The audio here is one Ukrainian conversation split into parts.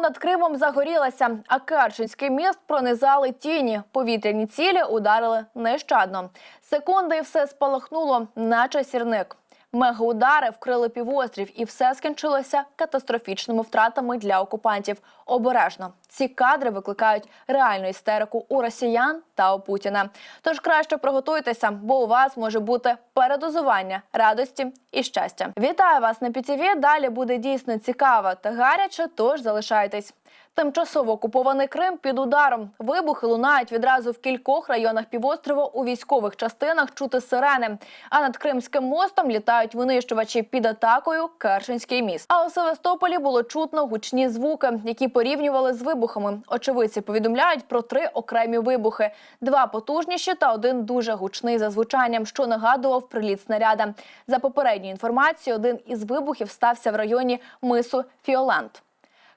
над Кримом загорілася, а Керченський міст пронизали тіні. Повітряні цілі ударили нещадно. Секунди все спалахнуло, наче сірник. Мегаудари вкрили півострів, і все скінчилося катастрофічними втратами для окупантів. Обережно ці кадри викликають реальну істерику у росіян та у Путіна. Тож краще приготуйтеся, бо у вас може бути передозування радості і щастя. Вітаю вас на ПІТІВІ. Далі буде дійсно цікаво та гаряче. Тож залишайтесь. Тимчасово окупований Крим під ударом. Вибухи лунають відразу в кількох районах півострова. У військових частинах чути сирени. А над Кримським мостом літають винищувачі під атакою Керченський міст. А у Севастополі було чутно гучні звуки, які порівнювали з вибухами. Очевидці повідомляють про три окремі вибухи: два потужніші та один дуже гучний за звучанням, що нагадував приліт снаряда. За попередньою інформацією, один із вибухів стався в районі мису Фіолант.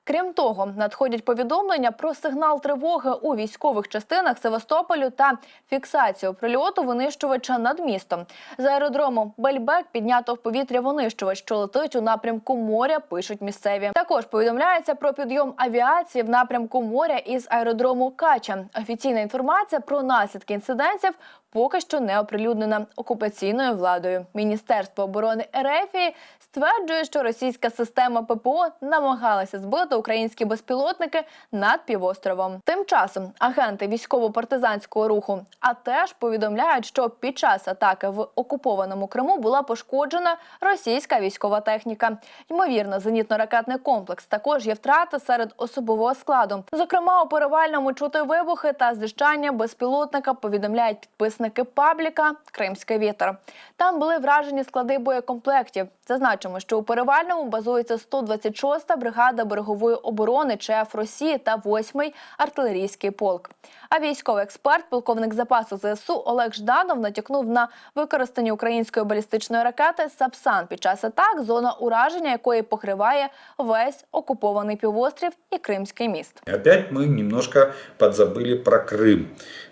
Крім того, надходять повідомлення про сигнал тривоги у військових частинах Севастополю та фіксацію прильоту винищувача над містом. З аеродрому Бельбек піднято в повітря винищувач, що летить у напрямку моря. Пишуть місцеві. Також повідомляється про підйом авіації в напрямку моря із аеродрому Кача. Офіційна інформація про наслідки інцидентів поки що не оприлюднена окупаційною владою. Міністерство оборони Ерефії стверджує, що російська система ППО намагалася збити українські безпілотники над півостровом. Тим часом агенти військово-партизанського руху а теж повідомляють, що під час атаки в окупованому Криму була пошкоджена російська військова техніка. Ймовірно, зенітно-ракетний комплекс також є втрати серед особового складу. Зокрема, у перевальному чути вибухи та знищання безпілотника повідомляють підписники пабліка Кримський вітер. Там були вражені склади боєкомплектів. Зазначимо, що у перевальному базується 126-та бригада берегової оборони ЧФ Росії та 8-й артилерійський полк. А військовий експерт, полковник запасу ЗСУ Олег Жданов натякнув на використання української балістичної ракети Сапсан під час атак, зона ураження якої покриває весь окупований півострів і Кримський міст. Опять мы немножко подзабыли про Крым.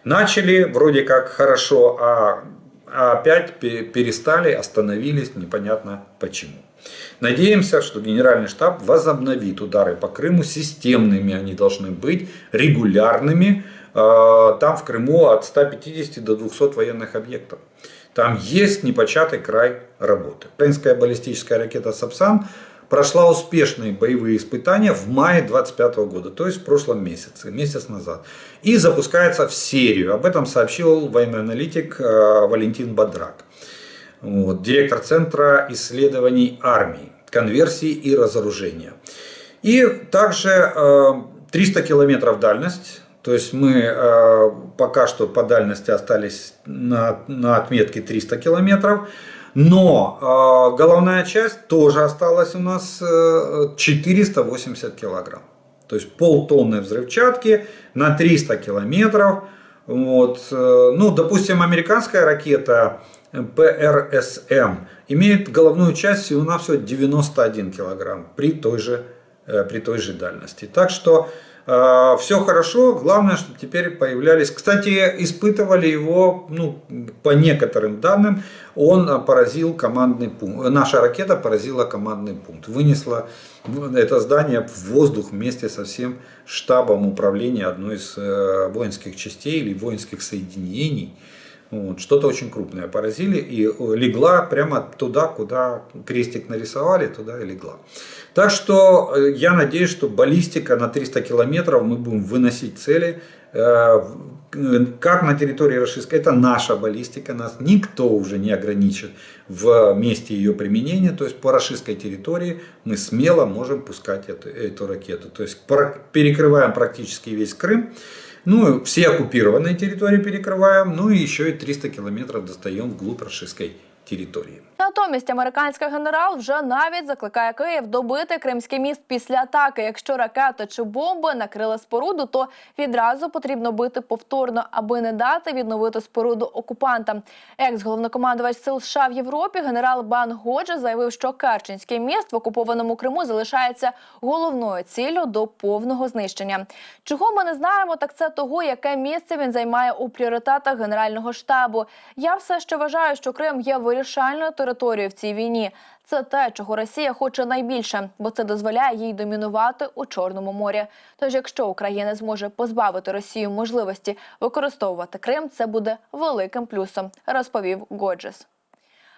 Начали вроде как хорошо, А, а опять пе- перестали, остановились, непонятно почему. Надеемся, что Генеральный штаб возобновит удары по Крыму системными, они должны быть регулярными. Э, Там в Крыму от 150 до 200 военных объектов. Там есть непочатый край работы. Украинская баллистическая ракета «Сапсан» прошла успешные боевые испытания в мае 2025 года, то есть в прошлом месяце, месяц назад. И запускается в серию. Об этом сообщил военный аналитик э, Валентин Бодрак, вот, директор Центра исследований армии, конверсии и разоружения. И также э, 300 километров дальность. То есть мы э, пока что по дальности остались на, на отметке 300 километров. Но э, головная часть тоже осталась у нас э, 480 килограмм. То есть полтонны взрывчатки на 300 километров. Вот. э, Ну, допустим, американская ракета ПРСМ имеет головную часть всего-навсего 91 килограмм при той же, э, при той же дальности. Так что все хорошо, главное, чтобы теперь появлялись. Кстати, испытывали его, ну, по некоторым данным, он э, поразил командный пункт. Наша ракета поразила командный пункт. Вынесла это здание в воздух вместе со всем штабом управления одной из э, воинских частей или воинских соединений. Вот, что-то очень крупное поразили и э, легла прямо туда, куда крестик нарисовали, туда и легла. Так что э, я надеюсь, что баллистика на 300 километров мы будем выносить цели. э, Как на территории Рашистской, это наша баллистика, нас никто уже не ограничит в месте ее применения. То есть по Рашистской территории мы смело можем пускать эту, эту ракету. То есть перекрываем практически весь Крым. Ну, все оккупированные территории перекрываем, ну и еще и 300 километров достаем вглубь российской территории. Натомість американський генерал вже навіть закликає Київ добити Кримський міст після атаки. Якщо ракети чи бомби накрили споруду, то відразу потрібно бити повторно, аби не дати відновити споруду окупантам. Екс-головнокомандувач сил США в Європі генерал Бан Годжа заявив, що Керченський міст в окупованому Криму залишається головною ціллю до повного знищення. Чого ми не знаємо, так це того, яке місце він займає у пріоритетах генерального штабу. Я все ще вважаю, що Крим є вирішальним вирішальною територією в цій війні. Це те, чого Росія хоче найбільше, бо це дозволяє їй домінувати у Чорному морі. Тож, якщо Україна зможе позбавити Росію можливості використовувати Крим, це буде великим плюсом, розповів Годжес.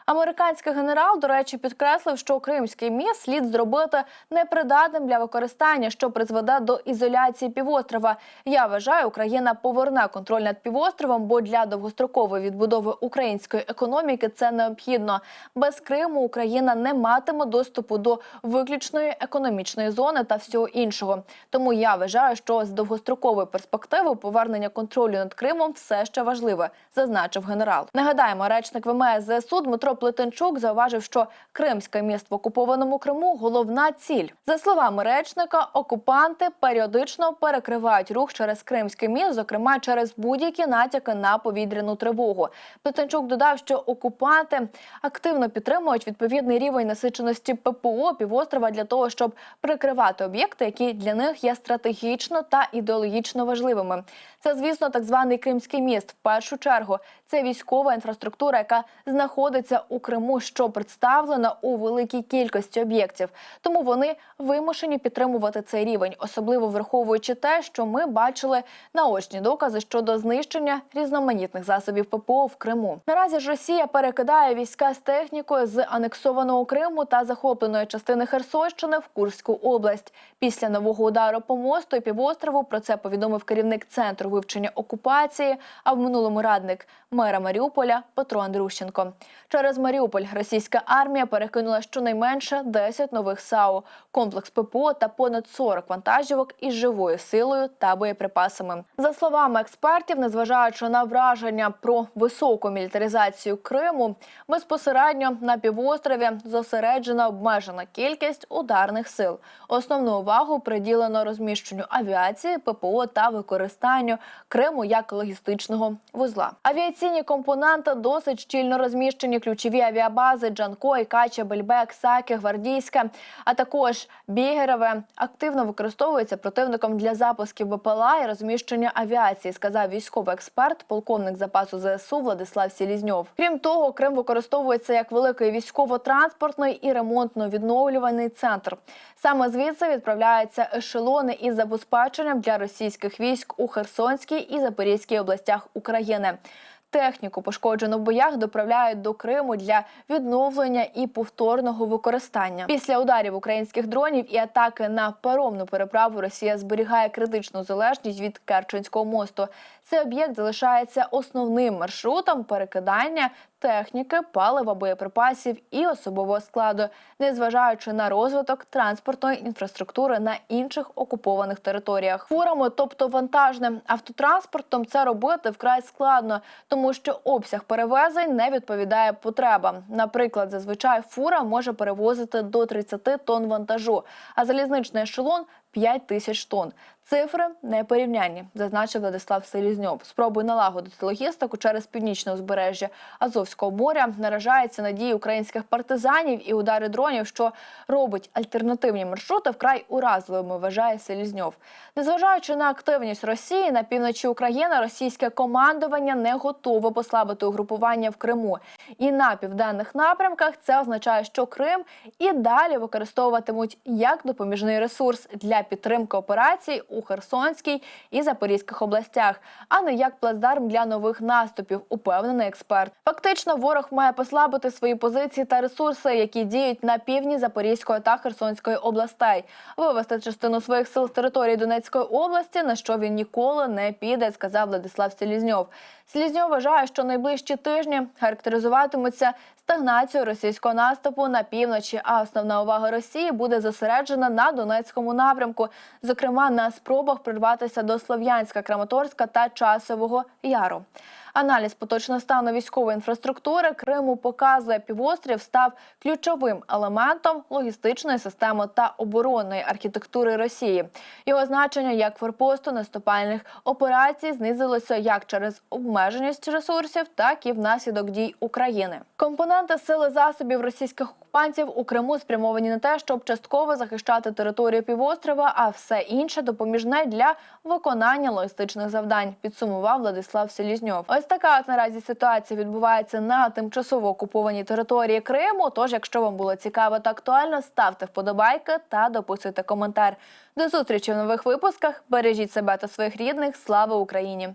Американський генерал, до речі, підкреслив, що кримський міст слід зробити непридатним для використання, що призведе до ізоляції півострова. Я вважаю, Україна поверне контроль над півостровом, бо для довгострокової відбудови української економіки це необхідно. Без Криму Україна не матиме доступу до виключної економічної зони та всього іншого. Тому я вважаю, що з довгострокової перспективи повернення контролю над Кримом все ще важливе, зазначив генерал. Нагадаємо, речник ВМС ЗСУ Дмитро Плетенчук зауважив, що Кримське міст в окупованому Криму головна ціль. За словами речника, окупанти періодично перекривають рух через Кримський міст, зокрема через будь-які натяки на повітряну тривогу. Плетенчук додав, що окупанти активно підтримують відповідний рівень насиченості ППО півострова для того, щоб прикривати об'єкти, які для них є стратегічно та ідеологічно важливими. Це, звісно, так званий Кримський міст. В першу чергу це військова інфраструктура, яка знаходиться у Криму, що представлена у великій кількості об'єктів. Тому вони вимушені підтримувати цей рівень, особливо враховуючи те, що ми бачили наочні докази щодо знищення різноманітних засобів ППО в Криму. Наразі ж Росія перекидає війська з технікою з анексованого Криму та захопленої частини Херсонщини в Курську область. Після нового удару по мосту і півострову про це повідомив керівник центру вивчення окупації, а в минулому радник мера Маріуполя Петро Андрущенко. Через Маріуполь російська армія перекинула щонайменше 10 нових САУ, комплекс ППО та понад 40 вантажівок із живою силою та боєприпасами. За словами експертів, незважаючи на враження про високу мілітаризацію Криму, безпосередньо на півострові зосереджена обмежена кількість ударних сил. Основну увагу приділено розміщенню авіації, ППО та використанню Криму як логістичного вузла. Авіаційні компоненти досить щільно розміщені ключові авіабази Джанко, Ікача, Бельбек, Саки, Гвардійське, а також Бігерове активно використовуються противником для запусків БПЛА і розміщення авіації, сказав військовий експерт, полковник запасу ЗСУ Владислав Сілізньов. Крім того, Крим використовується як великий військово-транспортний і ремонтно-відновлювальний центр. Саме звідси відправляються ешелони із забезпеченням для російських військ у Херсонській і Запорізькій областях України. Техніку, пошкоджену в боях, доправляють до Криму для відновлення і повторного використання. Після ударів українських дронів і атаки на паромну переправу Росія зберігає критичну залежність від Керченського мосту. Цей об'єкт залишається основним маршрутом перекидання техніки, палива, боєприпасів і особового складу, незважаючи на розвиток транспортної інфраструктури на інших окупованих територіях. Фурами, тобто вантажним автотранспортом, це робити вкрай складно, тому що обсяг перевезень не відповідає потребам. Наприклад, зазвичай фура може перевозити до 30 тонн вантажу, а залізничний ешелон 5 тисяч тонн. Цифри не порівнянні, зазначив Владислав Селізньов. Спроби налагодити логістику через північне узбережжя Азовського моря наражається надії українських партизанів і удари дронів, що робить альтернативні маршрути вкрай уразливими. Вважає Селізньов. Незважаючи на активність Росії на півночі України, російське командування не готове послабити угрупування в Криму. І на південних напрямках це означає, що Крим і далі використовуватимуть як допоміжний ресурс для підтримки операцій у Херсонській і Запорізьких областях, а не як плацдарм для нових наступів, упевнений експерт. Фактично, ворог має послабити свої позиції та ресурси, які діють на півдні Запорізької та Херсонської областей, вивести частину своїх сил з території Донецької області, на що він ніколи не піде, сказав Владислав Селізньов. Селізньов вважає, що найближчі тижні характеризуватимуться стагнацією російського наступу на півночі, а основна увага Росії буде зосереджена на Донецькому напрямку, зокрема на спробах прорватися до Слов'янська, Краматорська та Часового Яру. Аналіз поточного стану військової інфраструктури Криму показує, півострів став ключовим елементом логістичної системи та оборонної архітектури Росії. Його значення як форпосту наступальних операцій знизилося як через обмеженість ресурсів, так і внаслідок дій України. Компоненти сили засобів російських окупантів у Криму спрямовані на те, щоб частково захищати територію півострова, а все інше допоміжне для виконання логістичних завдань. Підсумував Владислав Селізньов. Ось така от наразі ситуація відбувається на тимчасово окупованій території Криму. Тож, якщо вам було цікаво та актуально, ставте вподобайки та дописуйте коментар. До зустрічі в нових випусках. Бережіть себе та своїх рідних. Слава Україні!